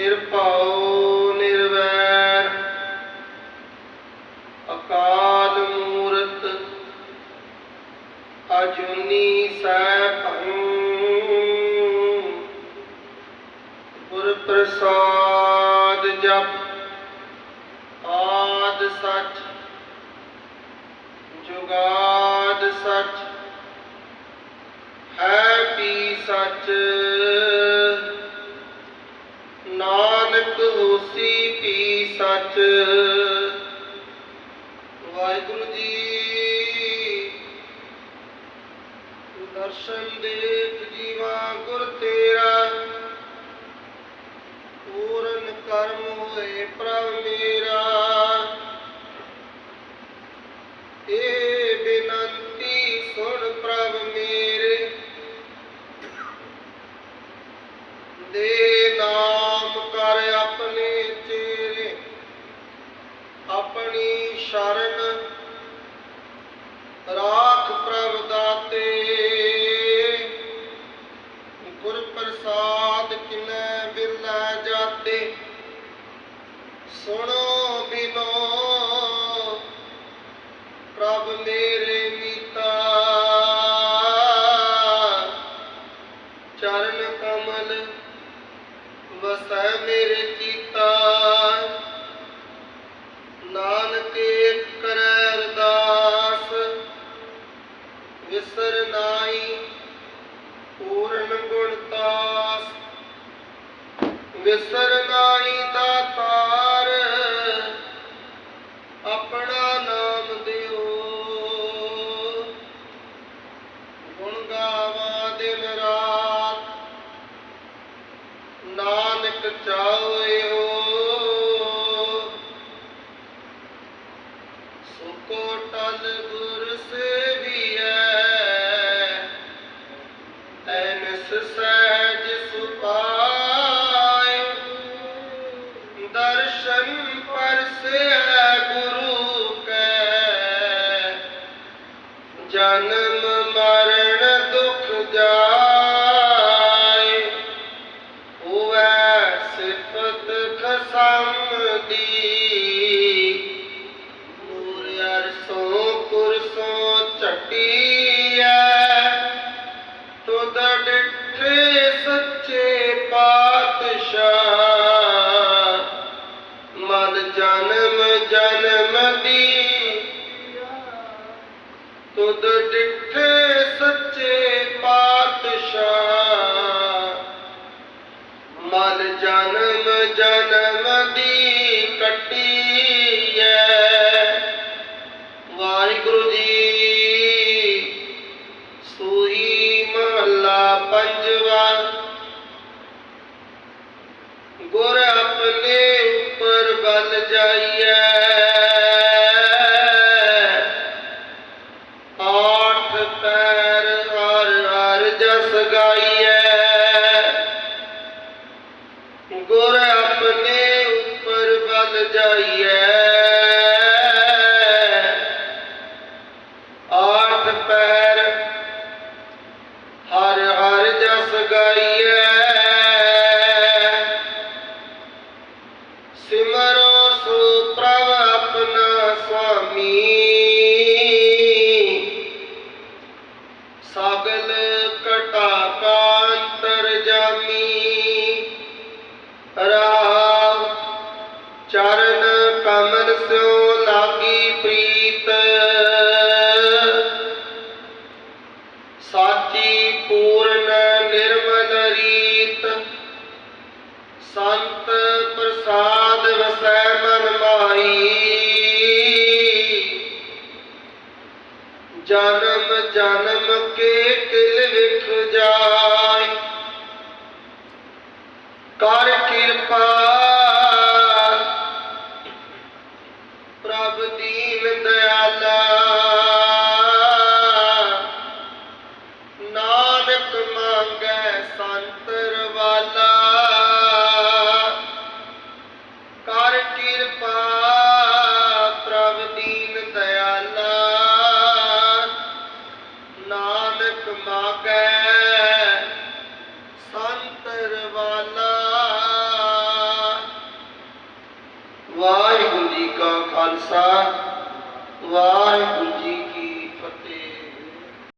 ਨਿਰਭਉ, ਨਿਰਵੈਰ। ਅਕਾਲ ਮੂਰਤ, ਅਜੂਨੀ ਸੈਭੰ ਗੁਰ ਪ੍ਰਸਾਦ ਜਪ, ਆਦ ਸਚ, ਜੁਗਾਦ ਸਚ। ਹੈ ਪੀ ਸਚ? ਨਾਨਕ ਹੋਸੀ ਪੀ ਸੱਚ? ਵਾਹਿਗੁਰੂ ਜੀ, ਦਰਸ਼ਨ ਦੇਖ ਜੀਵਾ ਗੁਰ ਤੇਰਾ, ਪੂਰਨ ਕਰਮ ਹੋਏ ਪ੍ਰਭ ਮੇਰਾ। ਇਹ ਕਿਨੈ ਬਿਰਲਾ ਜਾਤੇ। ਸੁਣੋ ਬਿਨੋ, ਪ੍ਰਭ ਮੇਰੇ ਮੀਤਾ। ਚਰਨ ਕਮਲ ਵਸੈ ਮੇਰੇ ਚੀਤਾ। ਨਾਨਕ ਏਕ ਕਰੈ ਅਰਦਾਸ ਵਿਸਰ ਨਾਈ ਪੂਰਨ ਗੁਣਤਾਸ ਵਿਸਰ ਨਾਈ ਦਾਤਾਰ ਆਪਣਾ ਨਾਮ ਦਿਓ। ਗੁਣ ਗਾਵਾ ਦਿਨ ਰਾਤ ਨਾਨਕ ਚਾਹੋ ਤੁਧ ਡਿਠੇ ਸੱਚੇ ਪਾਤਸ਼ਾਹ। ਮਨ ਜਨਮ ਜਨਮ ਦੀ। ਤੁਧ ਡਿਠੇ ਸੱਚੇ ਪਾਤਸ਼ਾਹ। ਮਨ ਜਨਮ ਜਨਮ ਦੀ ਕੱਟੀਐ ਪੰਜ ਵਾਰ ਗੁਰ ਆਪਣੇ ਉੱਪਰ ਬਲ ਜਾਈਐ। ਆਠ ਪੈਰ ਹਰ ਹਰ ਜਸ ਗਾਈਐ। ਗੁਰ ਆਪਣੇ ਉੱਪਰ ਬਲ ਜਾਈਐ। ਸਾਗਲ ਕਟਾ ਕਾਂਤਰ ਜਾਮੀ। ਰਾਮ ਚਰਨ ਕਮਲ ਸਿਓ ਲਾਗੀ ਪ੍ਰੀਤ। ਸਾਚੀ ਪੂਰਨ ਨਿਰਮਲ ਰੀਤ। ਸੰਤ ਪ੍ਰਸਾਦ ਵਸੈ ਮਨ ਮਾਈ ਜਨਮ ਜਨਮ ਕੇ ਕਿਲ ਵਿਖ ਜਾਏ। ਕਰ ਕਿਰਪਾ ਪ੍ਰਭ ਦੀਨ ਦਇਆਲਾ। ਨਾਨਕ ਮੰਗੈ ਸੰਤਰ ਵਾਲਾ। ਕਰ ਕਿਰਪਾ ਵਾਹਿਗੁਰੂ ਜੀ